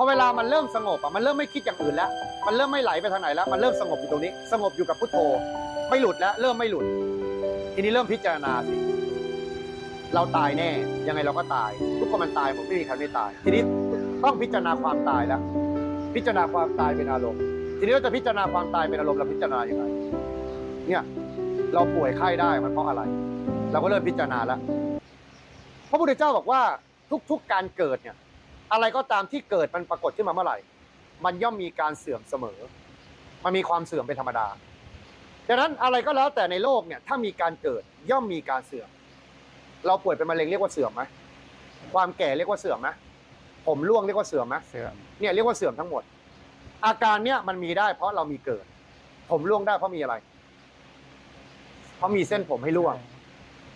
พอเวลามันเริ่มสงบอะมันเริ่มไม่คิดอย่างอื่นแล้ว มันเริ่มไม่ไหลไปทางไหนแล้ว มันเริ่มสงบอยู่ตรงนี้ สงบอยู่กับพุทโธ ไม่หลุดแล้ว เริ่มไม่หลุด ทีนี้เริ่มพิจารณาสิ เราตายแน่ ยังไงเราก็ตาย ทุกคนมันตายหมดไม่มีใครไม่ตาย ทีนี้ต้องพิจารณาความตายแล้ว พิจารณาความตายเป็นอารมณ์ ทีนี้เราจะพิจารณาความตายเป็นอารมณ์เราพิจารณาอย่างไรเนี่ย เราป่วยไข้ได้มันเพราะอะไร เราก็เริ่มพิจารณาแล้ว พระพุทธเจ้าบอกว่าทุกๆการเกิดเนี่ย อะไรก็ตามที่เกิดมันปรากฏขึ้นมาเมื่อไหร่ มันย่อมมีการเสื่อมเสมอ มันมีความเสื่อมเป็นธรรมดาดังนั้นอะไรก็แล้วแต่ในโลกเนี่ยถ้ามีการเกิดย่อมมีการเสื่อม เราป่วยเป็นมะเร็งเรียกว่าเสื่อมไหมความแก่เรียกว่าเสื่อมไหมผมร่วงเรียกว่าเสื่อมไหมเสื่อมเนี่ยเรียกว่าเสื่อมทั้งหมด อาการเนี่ยมันมีได้เพราะเรามีเกิด ผมร่วงได้เพราะมีอะไร เพราะมีเส้นผมให้ร่วง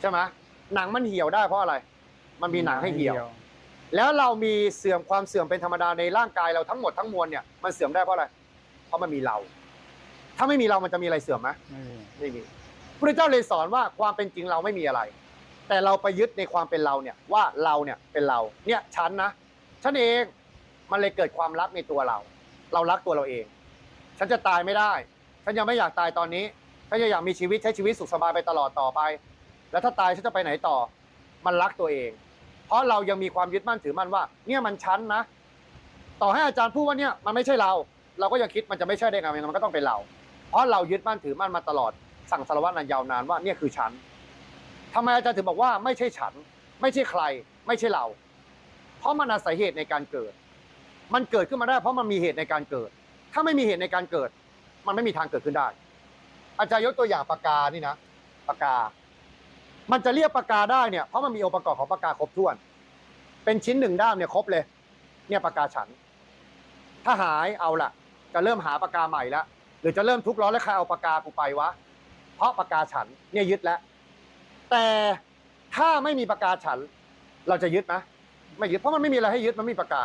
ใช่ไหมหนังมันเหี่ยวได้เพราะอะไร มันมีหนังให้เหี่ยว แล้วเรามีเสื่อมความเสื่อมเป็นธรรมดาในร่างกายเราทั้งหมดทั้งมวลเนี่ยมันเสื่อมได้เพราะอะไร เพราะมันมีเรา ถ้าไม่มีเรามันจะมีอะไรเสื่อมไหมไม่มีไม่มีพระเจ้าเลยสอนว่าความเป็นจริงเราไม่มีอะไร แต่เราไปยึดในความเป็นเราเนี่ยว่าเราเนี่ยเป็นเรา เนี่ยฉันนะฉันเองมันเลยเกิดความรักในตัวเรา เรารักตัวเราเอง ฉันจะตายไม่ได้ ฉันยังไม่อยากตายตอนนี้ฉันยังอยากมีชีวิตใช้ชีวิตสุขสบายไปตลอดต่อไป แล้วถ้าตายฉันจะไปไหนต่อ มันรักตัวเอง เพราะเรายังมีความยึดมั่นถือมั่นว่า เนี่ยมันฉันนะ ต่อให้อาจารย์พูดว่าเนี่ยมันไม่ใช่เรา เราก็ยังคิดมันจะไม่ใช่ได้ไงมันก็ต้องเป็นเรา เพราะเรายึดมั่นถือมั่นมาตลอด สั่งสารวัตรนานยาวนานว่าเนี่ยคือฉันทำไมอาจารย์ถึงบอกว่าไม่ใช่ฉัน ไม่ใช่ใคร ไม่ใช่เรา เพราะมันอาศัยเหตุในการเกิด มันเกิดขึ้นมาได้ เพราะมันมีเหตุในการเกิด ถ้าไม่มีเหตุในการเกิด มันไม่มีทางเกิดขึ้นได้ อาจารย์ยกตัวอย่างปากกานี่นะปากกา มันจะเรียกปากกาได้เนี่ยเพราะมันมีองค์ประกอบของปากกาครบถ้วน เป็นชิ้นหนึ่งด้ามเนี่ยครบเลย เนี่ยปากกาฉัน ถ้าหายเอาละจะเริ่มหาปากกาใหม่ล้วหรือจะเริ่มทุกร้อนแล้วใครเอาปากกากูไปวะ เพราะปากกาฉันเนี่ยยึดแล้ว แต่ถ้าไม่มีปากกาฉัน เราจะยึดไหมไม่ยึดเพราะมันไม่มีอะไรให้ยึดมันม่มีปากกา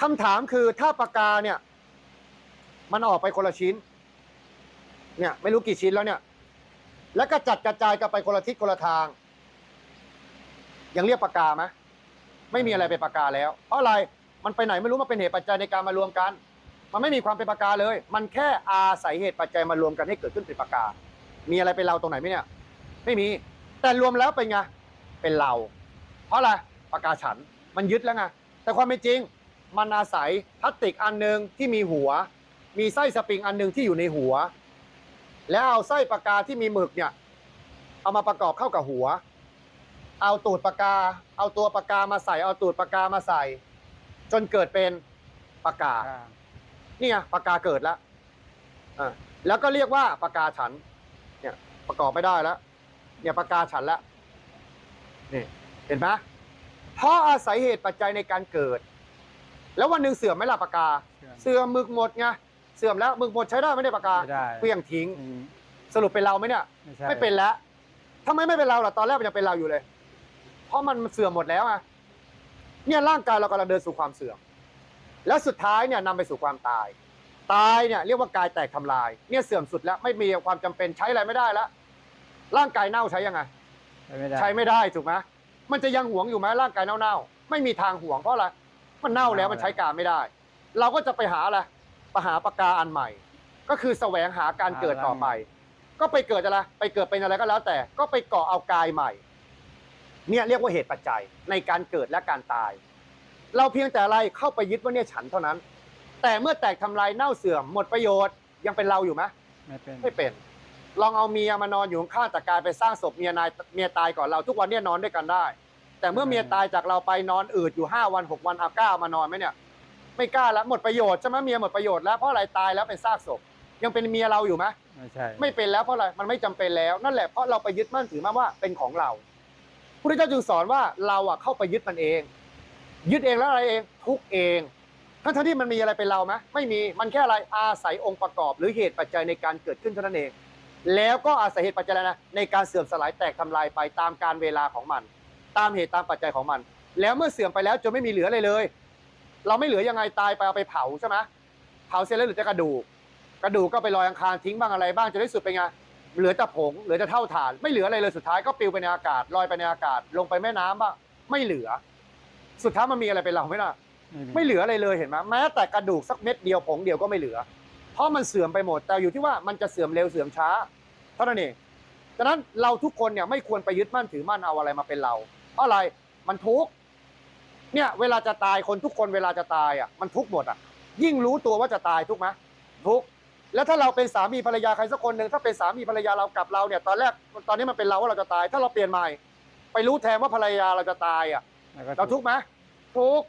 คำถามคือถ้าปากกาเนี่ย มันออกไปคนละชิ้น เนี่ย ไม่รู้กี่ชิ้นแล้วเนี่ย แล้วก็จัดกระจายกันไปคนละทิศคนละทาง ยังเรียกปากกาไหมไม่มีอะไรเป็นปากกาแล้ว เพราะอะไรมันไปไหนไม่รู้มันเป็นเหตุปัจจัยในการมารวมกัน มันไม่มีความเป็นปากกาเลย มันแค่อาศัยเหตุปัจจัยมารวมกันให้เกิดขึ้นเป็นปากกา มีอะไรเป็นเราตรงไหนไหมเนี่ย ไม่มี แต่รวมแล้วเป็นไงเป็นเรา เพราะอะไรปากกาฉันมันยึดแล้วไงแต่ความเป็นจริง มันอาศัยพลาสติกอันหนึ่งที่มีหัว มีไส้สปริงอันหนึ่งที่อยู่ในหัว แล้วเอาไส้ปากกาที่มีหมึกเนี่ย เอามาประกอบเข้ากับหัว เอาตูดปากกา เอาตัวปากกามาใส่ เอาตูดปากกามาใส่ จนเกิดเป็นปากกาอ่านี่ไงปากกาเกิดแล้วอ่าแล้วก็เรียกว่าปากกาฉัน เนี่ยประกอบไม่ได้แล้ว เนี่ยปากกาฉันแล้วนี่เห็นไหมเพราะอาศัยเหตุปัจจัยในการเกิด แล้ววันหนึ่งเสื่อมไหมล่ะปากกา เสื่อมเสื่อมหมึกหมดไง เสื่อมแล้วหมึกหมดใช้ได้ไหมเนี่ได้ปากกาไม่ได้เพียงทิ้ง อืมสรุปเป็นเราไหมเนี่ยไม่ใช่ไม่เป็นแล้วทำไมไม่เป็นเราล่ะตอนแรกมันยังเป็นเราอยู่เลย เพราะมันเสื่อมหมดแล้วอะเนี่ยร่างกายเรากำลังเดินสู่ความเสื่อม แล้วสุดท้ายเนี่ยนำไปสู่ความตาย ตายเนี่ยเรียกว่ากายแตกทำลาย เนี่ยเสื่อมสุดแล้วไม่มีความจำเป็นใช้อะไรไม่ได้แล้วร่างกายเน่าใช้ยังไง ไม่ได้ ใช้ไม่ได้ถูกไหมมันจะยังหวงอยู่ไหมร่างกายเน่าๆ ไม่มีทางหวงเพราะอะไร มันเน่าแล้วมันใช้การไม่ได้ เราก็จะไปหาอะไรไปหาปากกาอันใหม่ ก็คือแสวงหาการเกิดต่อไป ก็ไปเกิดอะไรไปเกิดเป็นอะไรก็แล้วแต่ ก็ไปเกาะเอากายใหม่ เนี่ยเรียกว่าเหตุปัจจัยในการเกิดและการตาย เราเพียงแต่อะไรเข้าไปยึดว่าเนี่ยฉันเท่านั้น แต่เมื่อแตกทำลายเน่าเสื่อมหมดประโยชน์ยังเป็นเราอยู่ไหมไม่เป็นไม่เป็น ลองเอาเมียมานอนอยู่ข้างๆแต่กลายไปสร้างศพเมียนายเมียตายก่อนเราทุกวันเนี่ยนอนด้วยกันได้ แต่เมื่อเมียตายจากเราไปนอนอืดอยู่ห้าวันหกวันเอากล้ามานอนไหมเนี่ย ไม่กล้าแล้วหมดประโยชน์ใช่ไหมเมียหมดประโยชน์แล้วเพราะอะไรตายแล้วเป็นซากศพ ยังเป็นเมียเราอยู่ไหมไม่ใช่ไม่เป็นแล้วเพราะอะไรมันไม่จำเป็นแล้วนั่นแหละเพราะเราไปยึดมั่นถือมั่นว่าเป็นของเราพระพุทธเจ้าจึงสอนว่าเราอะเข้าไปยึดมันเอง ยึดเองแล้วอะไรเองทุกข์เองทั้งๆที่มันมีอะไรเป็นเราไหมไม่มีมันแค่อะไรอาศัยองค์ประกอบ หรือเหตุปัจจัยในการเกิดขึ้นเท่านั้นเอง แล้วก็อาศัยเหตุปัจจัยอะไรนะในการเสื่อมสลายแตกทำลายไปตามการเวลาของมัน ตามเหตุตามปัจจัยของมัน แล้วเมื่อเสื่อมไปแล้วจนไม่มีเหลืออะไรเลย เราไม่เหลือยังไงตายไปเอาไปเผาใช่ไหมเผาเสร็จแล้วเหลือแต่กระดูก กระดูกก็ไปลอยอังคารทิ้งบ้างอะไรบ้างจนที่สุดเป็นไงเหลือแต่ผงเหลือแต่เท่าฐาน ไม่เหลืออะไรเลยสุดท้ายก็ปลิวไปในอากาศลอยไปในอากาศ ลงไปแม่น้ำบ้างไม่เหลือ สุดท้ายมันมีอะไรเป็นเราไหมล่ะไม่เหลืออะไรเลยเห็นไหมแม้แต่กระดูกสักเม็ดเดียวผงเดียวก็ไม่เหลือ เพราะมันเสื่อมไปหมดแต่อยู่ที่ว่ามันจะเสื่อมเร็วเสื่อมช้าเท่านั้นเองฉะนั้นเราทุกคนเนี่ยไม่ควรไปยึดมั่นถือมั่นเอาอะไรมาเป็นเรา เพราะอะไรมันทุกข์ เนี่ยเวลาจะตายคนทุกคนเวลาจะตายอะมันทุกข์หมดอะ ยิ่งรู้ตัวว่าจะตายทุกข์ไหมทุกข์แล้วถ้าเราเป็นสามีภรรยาใครสักคนหนึ่งถ้าเป็นสามีภรรยาเรากับเราเนี่ยตอนแรกตอนนี้มันเป็นเราว่าเราจะตาย ถ้าเราเปลี่ยนใหม่ ไปรู้แทนว่าภรรยาเราจะตายอะเราทุกข์ไหมทุกข์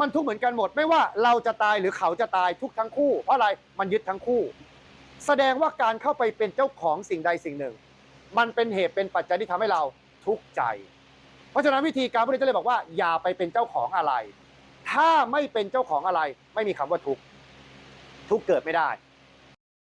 มันทุกข์เหมือนกันหมด ไม่ว่าเราจะตายหรือเขาจะตายทุกข์ทั้งคู่ เพราะอะไรมันยึดทั้งคู่ แสดงว่าการเข้าไปเป็นเจ้าของสิ่งใดสิ่งหนึ่ง มันเป็นเหตุเป็นปัจจัยที่ทำให้เราทุกข์ใจ เพราะฉะนั้นวิธีการพระพุทธเจ้าเลยบอกว่าอย่าไปเป็นเจ้าของอะไร ถ้าไม่เป็นเจ้าของอะไร ไม่มีคำว่าทุกข์ทุกข์เกิดไม่ได้